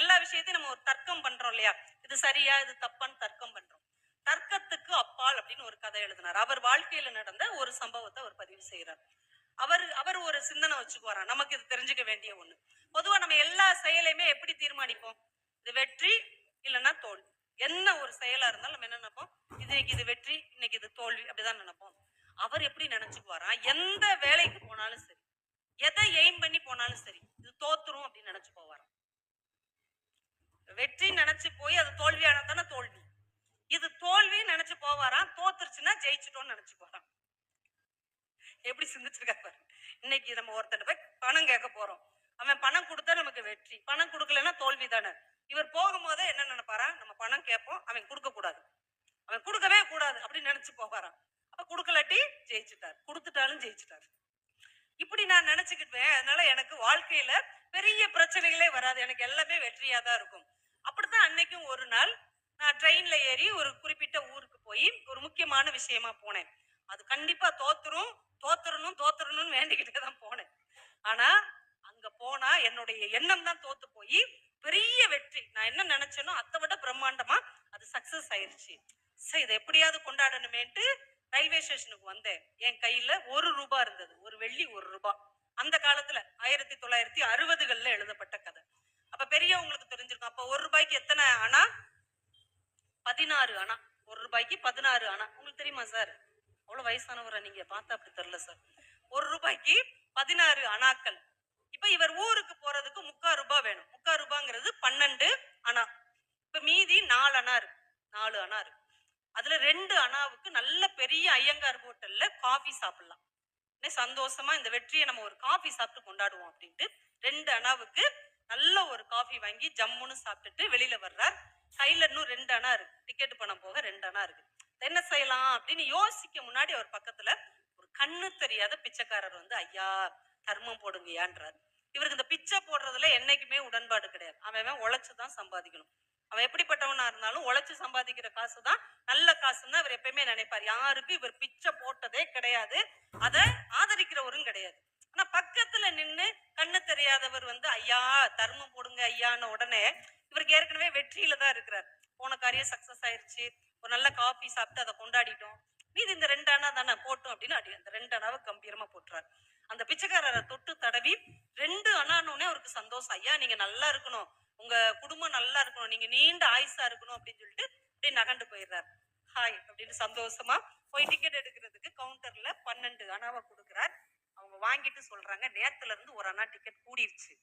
எல்லா விஷயத்தையும் நம்ம ஒரு தர்க்கம் பண்ணுறோம் இல்லையா? இது சரியா இது தப்பான்னு தர்க்கம் பண்றோம். தர்க்கத்துக்கு அப்பால் அப்படின்னு ஒரு கதை எழுதினார். அவர் வாழ்க்கையில நடந்த ஒரு சம்பவத்தை அவர் பதிவு செய்யறார் அவர் அவர் ஒரு சிந்தனை வச்சுக்குவாராம் நமக்கு இது தெரிஞ்சுக்க வேண்டிய ஒண்ணு. பொதுவா நம்ம எல்லா செயலையுமே எப்படி தீர்மானிப்போம்? இது வெற்றி இல்லைன்னா தோல்வி. என்ன ஒரு செயலா இருந்தாலும் நம்ம என்ன நினைப்போம்? இது இன்னைக்கு இது வெற்றி இன்னைக்கு இது தோல்வி அப்படிதான் நினைப்போம். அவர் எப்படி நினைச்சுக்குவாரா? எந்த வேலைக்கு போனாலும் சரி எதை எய்ம் பண்ணி போனாலும் சரி இது தோத்துரும் அப்படின்னு நினைச்சு போவாராம். வெற்றி நினைச்சு போய் அது தோல்வியான தானே தோல்வி. இது தோல்வி நினைச்சு போவாராம் தோத்துருச்சுன்னா ஜெயிச்சிட்டோம்னு நினைச்சு போறான். எப்படி சிந்திச்சிருக்காரு பாரு. இன்னைக்கு நம்ம ஒருத்தர் போய் பணம் கேட்க போறோம். அவன் பணம் கொடுத்தா நமக்கு வெற்றி. பணம் கொடுக்கலன்னா தோல்வி தானே. இவர் போகும்போதே என்ன நினைப்பாரா? நம்ம பணம் கேட்போம் அவன் கொடுக்க கூடாது. அவன் கொடுக்கவே கூடாது அப்படின்னு நினைச்சு போவாராம். அப்ப கொடுக்கலாட்டி ஜெயிச்சுட்டார். கொடுத்துட்டாலும் ஜெயிச்சுட்டார். இப்படி நான் நினைச்சுக்கிட்டேன். அதனால எனக்கு வாழ்க்கையில பெரிய பிரச்சனைகளே வராது. எனக்கு எல்லாமே வெற்றியா தான் இருக்கும். அப்படித்தான் அன்னைக்கும் ஒரு நாள் நான் ட்ரெயின்ல ஏறி ஒரு குறிப்பிட்ட ஊருக்கு போய் ஒரு முக்கியமான விஷயமா போனேன். அது கண்டிப்பா தோத்துரும் தோத்துறணும் தோத்துறணும்னு வேண்டிக்கிட்டே தான் போனேன். ஆனா அங்க போனா என்னுடைய எண்ணம் தான் தோத்து போய் பெரிய வெற்றி. நான் என்ன நினைச்சேனோ அதை விட பிரம்மாண்டமா அது சக்சஸ் ஆயிருச்சு. சரி இதை எப்படியாவது கொண்டாடணுமேன்ட்டு ரயில்வே ஸ்டேஷனுக்கு வந்தேன். என் கையில ஒரு ரூபா இருந்தது. ஒரு வெள்ளி ஒரு ரூபா. அந்த காலத்துல ஆயிரத்தி தொள்ளாயிரத்தி அறுபதுகள்ல எழுதப்பட்ட கதை. அப்ப பெரியவங்களுக்கு தெரிஞ்சிருக்கும். அப்ப ஒரு ரூபாய்க்கு எத்தனை அணா? பதினாறு அணா. ஒரு ரூபாய்க்கு பதினாறு அணா. உங்களுக்கு தெரியுமா சார்? அவ்வளவு வயசானவரை நீங்க பார்த்தா அப்படி தெரியல சார். ஒரு ரூபாய்க்கு பதினாறு அணாக்கள். இப்ப இவர் ஊருக்கு போறதுக்கு முக்கா ரூபாய் வேணும். முக்கா ரூபாங்கிறது பன்னெண்டு அணா. இப்ப மீதி நாலு அணா இருக்கு. நாலு அணா இருக்கு. அதுல ரெண்டு அணாவுக்கு நல்ல பெரிய ஐயங்கார் ஹோட்டல்ல காஃபி சாப்பிடலாம். சந்தோஷமா இந்த வெற்றியை நம்ம ஒரு காஃபி சாப்பிட்டு கொண்டாடுவோம் அப்படின்ட்டு ரெண்டு அணாவுக்கு நல்ல ஒரு காஃபி வாங்கி ஜம்முன்னு சாப்பிட்டுட்டு வெளியில வர்றார். கையில இன்னும் ரெண்டு அணா இருக்கு. டிக்கெட் பணம் போக ரெண்டு அணா இருக்கு. என்ன செய்யலாம் அப்படின்னு யோசிக்க முன்னாடி அவர் பக்கத்துல ஒரு கண்ணு தெரியாத பிச்சைக்காரர் வந்து ஐயா தர்மம் போடுங்கயான்றார் இவருக்கு இந்த பிச்சை போடுறதுல என்னைக்குமே உடன்பாடு கிடையாது. அவன் அவன் உழைச்சுதான் சம்பாதிக்கணும். அவன் எப்படிப்பட்டவனா இருந்தாலும் உழைச்சு சம்பாதிக்கிற காசு தான் நல்ல காசுன்னு அவர் எப்பயுமே நினைப்பார். யாருக்கு இவர் பிச்சை போட்டதே கிடையாது. அதை ஆதரிக்கிறவரும் கிடையாது. ஆனா பக்கத்துல நின்று கண்ணு தெரியாதவர் வந்து ஐயா தர்மம் போடுங்க ஐயான்னு உடனே இவருக்கு ஏற்கனவே வெற்றியில தான் இருக்கிறார். போன காரியம் சக்சஸ் ஆயிருச்சு. ஒரு நல்ல காஃபி சாப்பிட்டு அதை கொண்டாடிட்டோம். மீதி இந்த ரெண்டு அணா தானே போட்டோம் அப்படின்னு அடி அந்த ரெண்டு அணாவை கம்பீரமா போட்டுறாரு. அந்த பிச்சைக்காரரை தொட்டு தடவி ரெண்டு அணானோடனே அவருக்கு சந்தோஷம். ஐயா நீங்க நல்லா இருக்கணும். உங்க குடும்பம் நல்லா இருக்கணும். நீங்க நீண்ட ஆயுசா இருக்கணும் அப்படின்னு சொல்லிட்டு அப்படியே நகண்டு போயிடுறாரு. ஹாய் அப்படின்னு சந்தோஷமா போய் டிக்கெட் எடுக்கிறதுக்கு கவுண்டர்ல பன்னெண்டு அணாவை கொடுக்குறார். அவங்க வாங்கிட்டு சொல்றாங்க. நேத்துல இருந்து ஒரு அண்ணா டிக்கெட் கூடிருச்சு.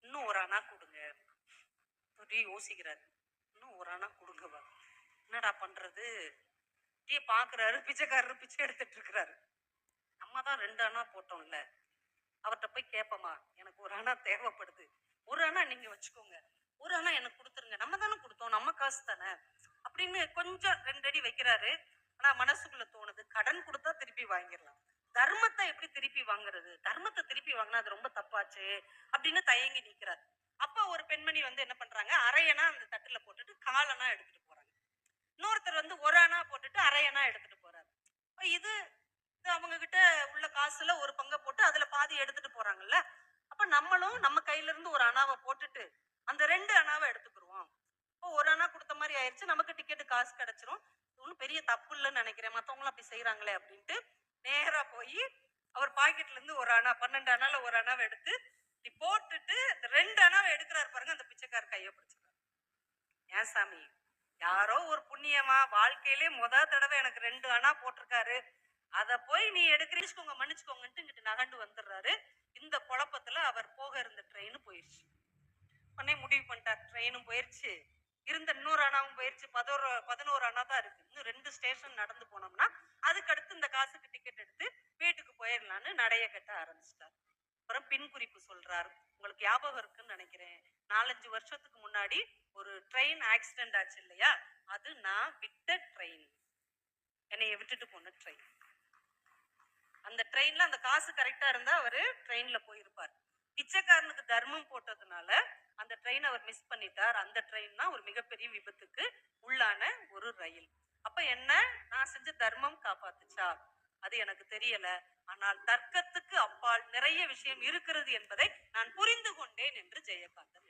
இன்னும் ஒரு அண்ணா கொடுங்க. அப்படியே யோசிக்கிறாரு. இன்னும் ஒரு அண்ணா கொடுங்கவா என்னடா பண்றது? அப்படியே பாக்குறாரு. பிச்சைக்காரரு பிச்சை எடுத்துட்டு இருக்கிறாரு. நம்ம தான் ரெண்டு அண்ணா போட்டோம்ல. அவர்கிட்ட போய் கேட்போமா எனக்கு ஒரு அணா தேவைப்படுது. ஒரு அணா நீங்க வச்சுக்கோங்க. ஒரு அணா எனக்கு கொடுத்துருங்க. நம்ம தானே கொடுத்தோம். நம்ம காசு தானே? அப்படின்னு கொஞ்சம் ரெண்டு அடி வைக்கிறாரு. ஆனா மனசுக்குள்ள தோணுது. கடன் கொடுத்தா திருப்பி வாங்கிடலாம். தர்மத்தை எப்படி திருப்பி வாங்குறது? தர்மத்தை திருப்பி வாங்கினா அது ரொம்ப தப்பாச்சு அப்படின்னு தயங்கி நிக்கிறார். அப்ப ஒரு பெண்மணி வந்து என்ன பண்றாங்க? அரையனா அந்த தட்டுல போட்டுட்டு காலனா எடுத்துட்டு போறாங்க. இன்னொருத்தர் வந்து ஒரு அணா போட்டுட்டு அரையனா எடுத்துட்டு போறாரு. இது இது அவங்க கிட்ட உள்ள காசுல ஒரு பங்கை போட்டு அதுல பாதி எடுத்துட்டு போறாங்கல்ல? அப்ப நம்மளும் நம்ம கையில இருந்து ஒரு அணாவை போட்டுட்டு அந்த ரெண்டு அணாவை எடுத்துக்கிடுவோம் இப்போ ஒரு அணா கொடுத்த மாதிரி ஆயிடுச்சு நமக்கு டிக்கெட்டு காசு கிடைச்சிரும். ஒன்றும் பெரிய தப்பு இல்லைன்னு நினைக்கிறேன். மற்றவங்களும் அப்படி செய்யறாங்களே அப்படின்ட்டு நேராக போய் அவர் பாக்கெட்லேருந்து ஒரு அணா பன்னெண்டு அணாவில் ஒரு அணாவை எடுத்து இப்படி போட்டுட்டு ரெண்டு அணாவை எடுக்கிறாரு பாருங்க அந்த பிச்சைக்கார கையை பிடிச்சிருக்காரு ஏன் சாமி? யாரோ ஒரு புண்ணியமா வாழ்க்கையிலே முத தடவை எனக்கு ரெண்டு அணா போட்டிருக்காரு. அதை போய் நீ எடுக்கிறீச்சுக்கோங்க மன்னிச்சுக்கோங்கன்ட்டு இங்கிட்டு நகண்டு வந்துடுறாரு. இந்த குழப்பத்துல அவர் போக இருந்த ட்ரெயினும் போயிடுச்சு உடனே முடிவு பண்ணிட்டார் ட்ரெயினும் போயிடுச்சு இருந்த இன்னொரு அணாவும் போயிருச்சு. பதினோரு பதினோரு அணா தான் இருக்கு. இன்னும் ரெண்டு ஸ்டேஷன் நடந்து போனோம்னா அதுக்கு அடுத்து இந்த காசுக்கு டிக்கெட் எடுத்து வீட்டுக்கு போயிடலான்னு நடைய கட்ட ஆரம்பிச்சிட்டார். அப்புறம் பின் குறிப்பு சொல்றாரு. உங்களுக்கு ஞாபகம் இருக்குன்னு நினைக்கிறேன். நாலஞ்சு வருஷத்துக்கு முன்னாடி ஒரு ட்ரெயின் ஆக்சிடென்ட் ஆச்சு இல்லையா? அது நான் விட்ட ட்ரெயின் என்னைய விட்டுட்டு போன ட்ரெயின் அந்த ட்ரெயின்ல அந்த காசு கரெக்டா இருந்தா அவரு ட்ரெயின்ல போயிருப்பார். பிச்சைக்காரனுக்கு தர்மம் போட்டதுனால அந்த ட்ரெயின் அவர் மிஸ் பண்ணிட்டார். அந்த ட்ரெயின் தான் ஒரு மிகப்பெரிய விபத்துக்கு உள்ளான ஒரு ரயில். அப்ப என்ன? நான் செஞ்ச தர்மம் காப்பாத்துச்சா? அது எனக்கு தெரியல. ஆனால் தர்க்கத்துக்கு அப்பால் நிறைய விஷயம் இருக்கிறது என்பதை நான் புரிந்து கொண்டேன் என்று ஜெயகாந்தன்